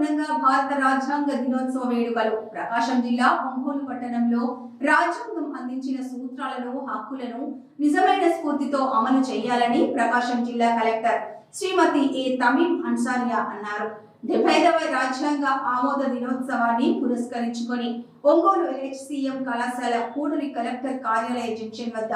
ఘనంగా భారత రాజ్యాంగ దినోత్సవ వేడుకలు. ప్రకాశం జిల్లా ఒంగోలు పట్టణంలో రాజ్యాంగం అందించిన సూత్రాలను హక్కులను నిజమైన స్ఫూర్తితో అమలు చేయాలని ప్రకాశం జిల్లా కలెక్టర్ శ్రీమతి ఏ తమిమ్ అన్సారియా అన్నారు. డెబ్బైదవ రాజ్యాంగ ఆమోద దినోత్సవాన్ని పురస్కరించుకొని ఒంగోలు హెచ్సిఎం కళాశాల కూడలి కలెక్టర్ కార్యాలయ జంక్షన్ వద్ద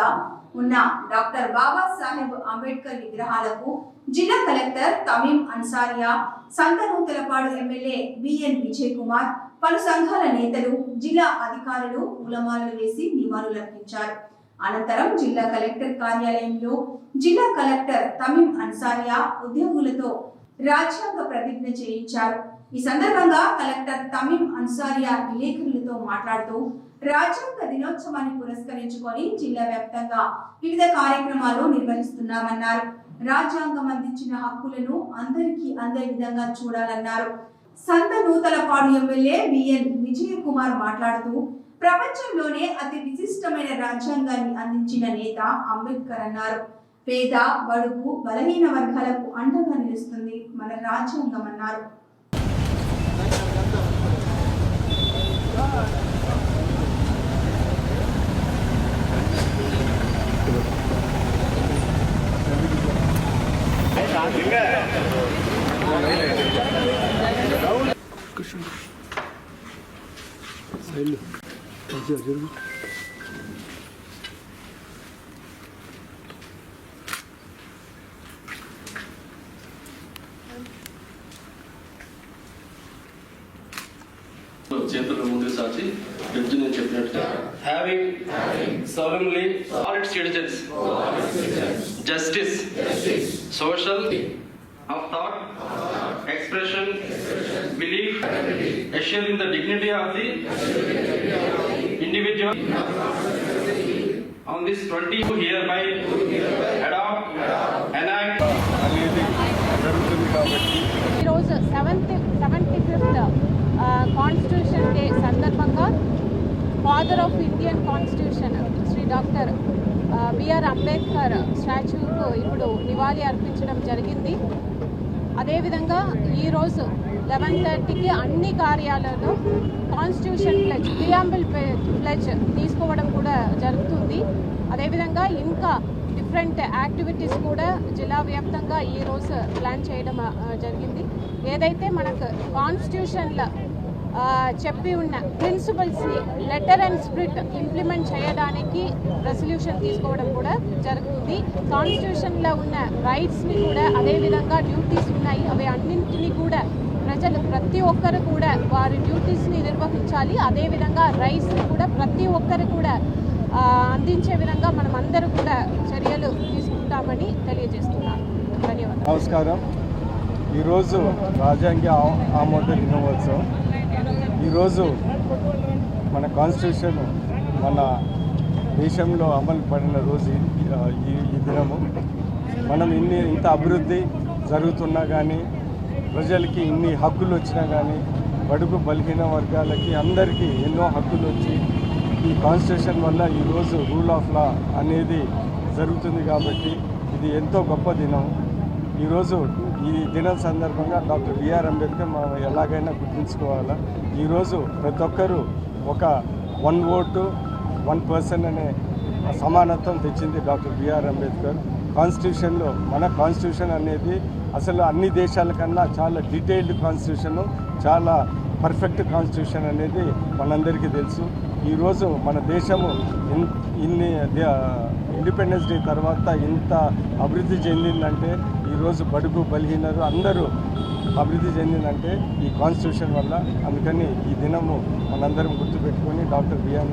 ఉన్న డాక్టర్ బాబాసాహెబ్ అంబేద్కర్ విగ్రహాలకు జిల్లా collector Tamim Ansariya Santhanuthalapadu MLA BN Vijay Kumar పలు సంఘాల నేతలు జిల్లా అధికారులు పూలమాలలు వేసి నివాళులర్పించారు. అనంతరం జిల్లా కలెక్టర్ కార్యాలయంలో జిల్లా కలెక్టర్ తమీం అన్సారియా ఉద్యోగులతో రాజ్యాంగ ప్రతిజ్ఞ చేయించారు. ఈ సందర్భంగా కలెక్టర్ తమీం అన్సారియా విలేకరులతో మాట్లాడుతూ రాజ్యాంగ దినోత్సవాన్ని పురస్కరించుకొని జిల్లా వ్యాప్తంగా వివిధ కార్యక్రమాలు నిర్వహిస్తున్నామన్నారు. రాజ్యాంగం అందించిన హక్కులను అందరికీ అందే విధంగా చూడాలన్నారు. Santhanuthalapadu MLA BN Vijaya Kumar మాట్లాడుతూ ప్రపంచంలోనే అతి విశిష్టమైన రాజ్యాంగాన్ని అందించిన నేత అంబేద్కర్ అన్నారు. పేద బడుగు బలహీన వర్గాలకు అండగా నిలుస్తుంది మన రాజ్యాంగం అన్నారు. సైడ్లో జరుగు. చేతులు ముందుకు సాచి జడ్జి నేను చెప్పినట్టుగా having solemnly all its citizens justice social of thought expression belief assuring the dignity of the individual on this 20 hereby adopt enact అనేది జరుగుతుంది కాబట్టి ఈరోజు seventh seventy fifth constitution day సందర్భంగా father of Indian constitution Shri doctor BR Ambedkar స్టాచ్యూకు ఇప్పుడు నివాళి అర్పించడం జరిగింది. అదేవిధంగా ఈరోజు లెవెన్ థర్టీకి అన్ని కార్యాలయాల్లో కాన్స్టిట్యూషన్ ప్లెజ్ ప్రియాంబుల్ ప్లెజ్ తీసుకోవడం కూడా జరుగుతుంది. అదేవిధంగా ఇంకా డిఫరెంట్ యాక్టివిటీస్ కూడా జిల్లా వ్యాప్తంగా ఈరోజు ప్లాన్ చేయడం జరిగింది. ఏదైతే మనకు కాన్స్టిట్యూషన్ల చెప్పి ఉన్న ప్రిన్సిపల్స్ని లెటర్ అండ్ స్ప్రిట్ ఇంప్లిమెంట్ చేయడానికి రెసల్యూషన్ తీసుకోవడం కూడా జరుగుతుంది. కాన్స్టిట్యూషన్లో ఉన్న రైట్స్ని కూడా అదేవిధంగా డ్యూటీస్ ఉన్నాయి. అవి అన్నింటినీ కూడా ప్రజలు ప్రతి ఒక్కరు కూడా వారి డ్యూటీస్ని నిర్వహించాలి. అదేవిధంగా రైట్స్ని కూడా ప్రతి ఒక్కరు కూడా అందించే విధంగా మనం అందరూ కూడా చర్యలు తీసుకుంటామని తెలియజేస్తున్నాను. ధన్యవాదాలు. నమస్కారం. ఈరోజు రాజ్యాంగ ఆమోద దినోత్సవం. ఈరోజు మన కాన్స్టిట్యూషన్ మన దేశంలో అమలు పడిన రోజు ఈ- ఈ ఈ దినము. మనం ఇన్ని ఇంత అభివృద్ధి జరుగుతున్నా కానీ ప్రజలకి ఇన్ని హక్కులు వచ్చినా కానీ బడుగు బలహీన వర్గాలకి అందరికీ ఎన్నో హక్కులు వచ్చి ఈ కాన్స్టిట్యూషన్ వల్ల ఈరోజు రూల్ ఆఫ్ లా అనేది జరుగుతుంది కాబట్టి ఇది ఎంతో గొప్ప దినం. ఈరోజు ఈ దినం సందర్భంగా డాక్టర్ బిఆర్ అంబేద్కర్ మనం ఎలాగైనా గుర్తుంచుకోవాలా? ఈరోజు ప్రతి ఒక్కరూ ఒక వన్ ఓటు వన్ పర్సన్ అనే సమానత్వం తెచ్చింది డాక్టర్ బిఆర్ అంబేద్కర్. కాన్స్టిట్యూషన్లో మన కాన్స్టిట్యూషన్ అనేది అసలు అన్ని దేశాల కన్నా చాలా డీటెయిల్డ్ కాన్స్టిట్యూషన్ చాలా పర్ఫెక్ట్ కాన్స్టిట్యూషన్ అనేది మనందరికీ తెలుసు. ఈరోజు మన దేశము ఇన్- ఇన్ని ఇండిపెండెన్స్ డే తర్వాత ఇంత అభివృద్ధి చెందిందంటే ఈరోజు బడుగు బలహీనరు అందరూ అభివృద్ధి చెందిందంటే ఈ కాన్స్టిట్యూషన్ వల్ల. అందుకని ఈ దినము మనందరం గుర్తుపెట్టుకొని డాక్టర్ బిఆర్